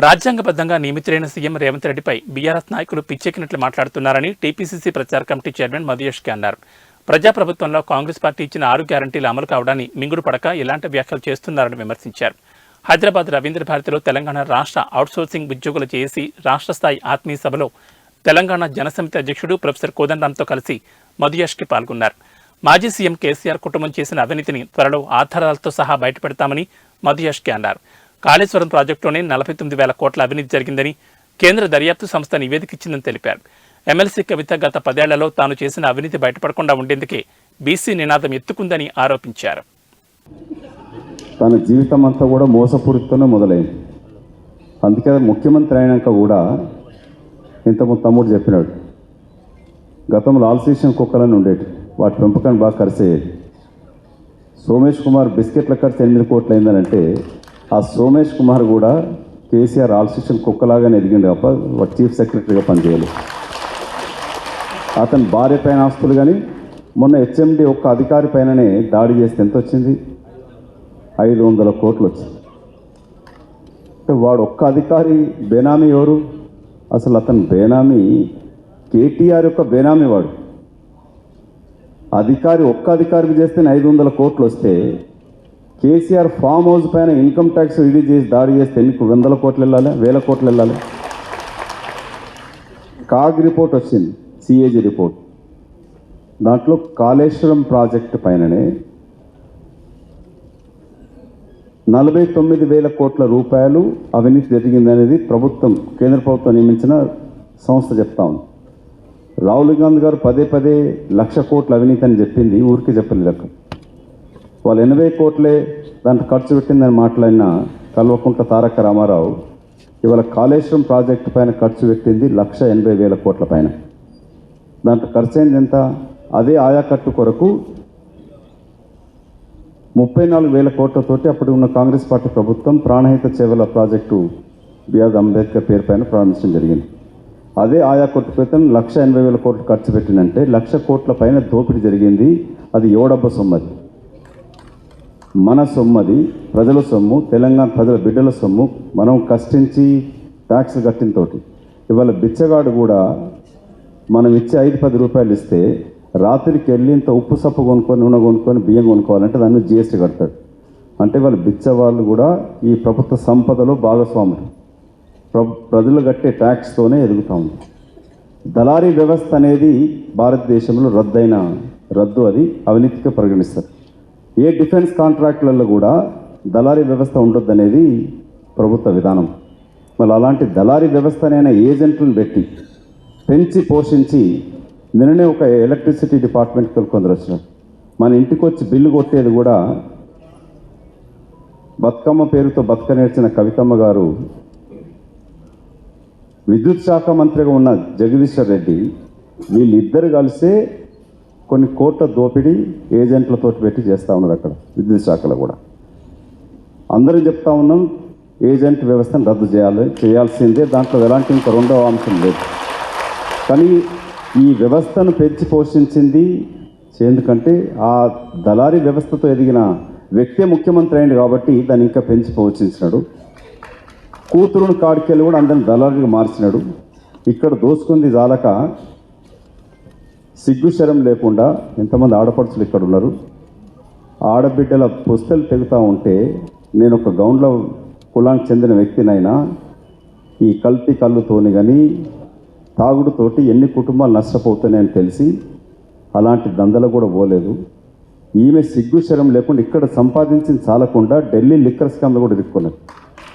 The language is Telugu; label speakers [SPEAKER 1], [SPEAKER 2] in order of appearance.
[SPEAKER 1] రాజ్యాంగబద్ధంగా నియమితులైన సీఎం రేవంత్ రెడ్డిపై బీఆర్ఎస్ నాయకులు పిచ్చెక్కినట్లు మాట్లాడుతున్నారని టీపీసీసీ ప్రచార కమిటీ చైర్మన్ మధుయష్కి అన్నారు. ప్రజాప్రభుత్వంలో కాంగ్రెస్ పార్టీ ఇచ్చిన ఆరు గ్యారంటీలు అమలు కావడాన్ని మింగుడు పడక ఇలాంటి వ్యాఖ్యలు చేస్తున్నారని విమర్శించారు. హైదరాబాద్ రవీంద్ర భారతిలో తెలంగాణ రాష్ట్ర అవుట్సోర్సింగ్ ఉద్యోగులు చేసి రాష్ట్ర స్థాయి ఆత్మీయ సభలో తెలంగాణ జనసమితి అధ్యక్షుడు ప్రొఫెసర్ కోదండరాంతో కలిసి మధుయేష్కి పాల్గొన్నారు. మాజీ సీఎం కేసీఆర్ కుటుంబం చేసిన అవినీతిని త్వరలో ఆధారాలతో సహా బయటపెడతామని మధుయేష్కి అన్నారు. కాళేశ్వరం ప్రాజెక్టులోనే నలభై తొమ్మిది వేల కోట్ల అవినీతి జరిగిందని కేంద్ర దర్యాప్తు సంస్థ నివేదిక ఇచ్చిందని తెలిపారు. ఎమ్మెల్సీ కవిత గత పదేళ్ళలో తాను చేసిన అవినీతి బయటపడకుండా ఉండేందుకే బీసీ నినాదం ఎత్తుకుందని ఆరోపించారు.
[SPEAKER 2] తన జీవితం అంతా కూడా మోసపూరితోనే మొదలైంది. అందుకే ముఖ్యమంత్రి అయినాక కూడా ఇంతకుముందు తమ్ముడు చెప్పినాడు. గతంలో ఆల్సేషన్ కుక్కలని ఉండేటి వాటి పెంపకాన్ని బాగా ఖర్చు అయ్యేది సోమేష్ కుమార్ బిస్కెట్ల ఖర్చు ఎనిమిది కోట్లు అయిందనంటే ఆ సోమేష్ కుమార్ కూడా కేసీఆర్ ఆల్సేషన్ కుక్కలాగానే ఎదిగింది తప్ప చీఫ్ సెక్రటరీగా పనిచేయాలి అతని భార్య పైన ఆస్తులు కానీ మొన్న హెచ్ఎండి ఒక్క అధికారి పైననే దాడి చేస్తే ఎంత వచ్చింది ఐదు వందల కోట్లు వచ్చింది. వాడు ఒక్క అధికారి బేనామీ ఎవరు? అసలు అతను బేనామీ కేటీఆర్ యొక్క బేనామీ వాడు. అధికారి ఒక్క అధికారికి చేస్తే ఐదు వందల కోట్లు వస్తే కేసీఆర్ ఫామ్ హౌస్ పైన ఇన్కమ్ ట్యాక్స్ రిలీజ్ చేసి దాడి చేస్తే ఎన్ని వందల కోట్లు వెళ్ళాలి వేల కోట్లు వెళ్ళాలి? కాగ్ రిపోర్ట్ వచ్చింది సిఏజీ రిపోర్ట్. దాంట్లో కాళేశ్వరం ప్రాజెక్టు పైననే నలభై తొమ్మిది వేల కోట్ల రూపాయలు అవినీతి జరిగిందనేది ప్రభుత్వం కేంద్ర ప్రభుత్వం నియమించిన సంస్థ చెప్తా ఉంది. రాహుల్ గాంధీ గారు పదే పదే లక్ష కోట్ల అవినీతి అని చెప్పింది ఊరికి చెప్పలేదు వాళ్ళు ఎనభై కోట్లే దాంట్లో ఖర్చు పెట్టిందని మాట్లాడిన కల్వకుంట్ల తారక రామారావు ఇవాళ కాళేశ్వరం ప్రాజెక్టు పైన ఖర్చు పెట్టింది లక్ష ఎనభై వేల కోట్ల పైన. దాంట్లో ఖర్చు అయింది ఎంత? అదే ఆయాకట్టు కొరకు ముప్పై నాలుగు వేల కోట్లతోటి అప్పుడు ఉన్న కాంగ్రెస్ పార్టీ ప్రభుత్వం Pranahita Chevella project B R Ambedkar పేరు పైన ప్రారంభించడం జరిగింది. అదే ఆయా కోట్ల క్రితం లక్ష ఎనభై వేల కోట్లు ఖర్చు పెట్టినంటే లక్ష కోట్ల పైన దోపిడీ జరిగింది. అది ఏడబ్బ సొమ్మది. మన సొమ్మది ప్రజల సొమ్ము తెలంగాణ ప్రజల బిడ్డల సొమ్ము మనం కష్టించి ట్యాక్స్ కట్టినతోటి. ఇవాళ బిచ్చగాడు కూడా మనం ఇచ్చే ఐదు పది రూపాయలు ఇస్తే రాత్రికి వెళ్ళి ఇంత ఉప్పు సప్పు కొనుక్కొని నూనె కొనుక్కొని బియ్యం కొనుక్కోవాలంటే దాన్ని జిఎస్టీ కడతాడు. అంటే వాళ్ళు బిచ్చవాళ్ళు కూడా ఈ ప్రభుత్వ సంపదలో భాగస్వాములు. ప్ర ప్రజలు కట్టే ట్యాక్స్తోనే ఎదుగుతూ ఉంది. దళారీ వ్యవస్థ అనేది భారతదేశంలో రద్దైన రద్దు అది అవినీతిగా పరిగణిస్తారు. ఏ డిఫెన్స్ కాంట్రాక్టులలో కూడా దళారీ వ్యవస్థ ఉండొద్దనేది ప్రభుత్వ విధానం. మరి అలాంటి దళారీ వ్యవస్థనైనా ఏజెంట్లను పెట్టి పెంచి పోషించి నిన్ననే ఒక ఎలక్ట్రిసిటీ డిపార్ట్మెంట్కి కొందరు వచ్చినారు. మన ఇంటికి వచ్చి బిల్లు కొట్టేది కూడా బతుకమ్మ పేరుతో బతుక నేర్చిన కవితమ్మ గారు విద్యుత్ శాఖ మంత్రిగా ఉన్న జగదీశ్వర్ రెడ్డి వీళ్ళిద్దరు కలిసే కొన్ని కోట్ల దోపిడీ ఏజెంట్లతో పెట్టి చేస్తూ ఉన్నారు అక్కడ విద్యుత్ శాఖలో కూడా. అందరం చెప్తా ఉన్నాం ఏజెంట్ వ్యవస్థను రద్దు చేయాలి చేయాల్సిందే దాంట్లో ఎలాంటి ఇంకా రెండవ అంశం లేదు. కానీ ఈ వ్యవస్థను పెంచి పోషించింది ఎందుకంటే ఆ దళారీ వ్యవస్థతో ఎదిగిన వ్యక్తే ముఖ్యమంత్రి అయింది కాబట్టి దాన్ని ఇంకా పెంచి పోషించినాడు. కూతురును కాడికెళ్ళి కూడా అందరిని దళారీగా మార్చినాడు. ఇక్కడ దోసుకుంది జాలక సిగ్గు శరం లేకుండా ఎంతమంది ఆడపడుచులు ఇక్కడ ఉన్నారు? ఆడబిడ్డల పుస్తలు తెగుతూ ఉంటే నేను ఒక గౌండ్ల కులానికి చెందిన వ్యక్తినైనా ఈ కల్తీ కళ్ళుతోని కానీ తాగుడుతోటి ఎన్ని కుటుంబాలు నష్టపోతున్నాయని తెలిసి అలాంటి దందలు కూడా పోలేదు. ఈమె సిగ్గు శరం లేకుండా ఇక్కడ సంపాదించింది చాలకుండా ఢిల్లీ లిక్కర్స్ కంద కూడా ఇరుక్కున్నది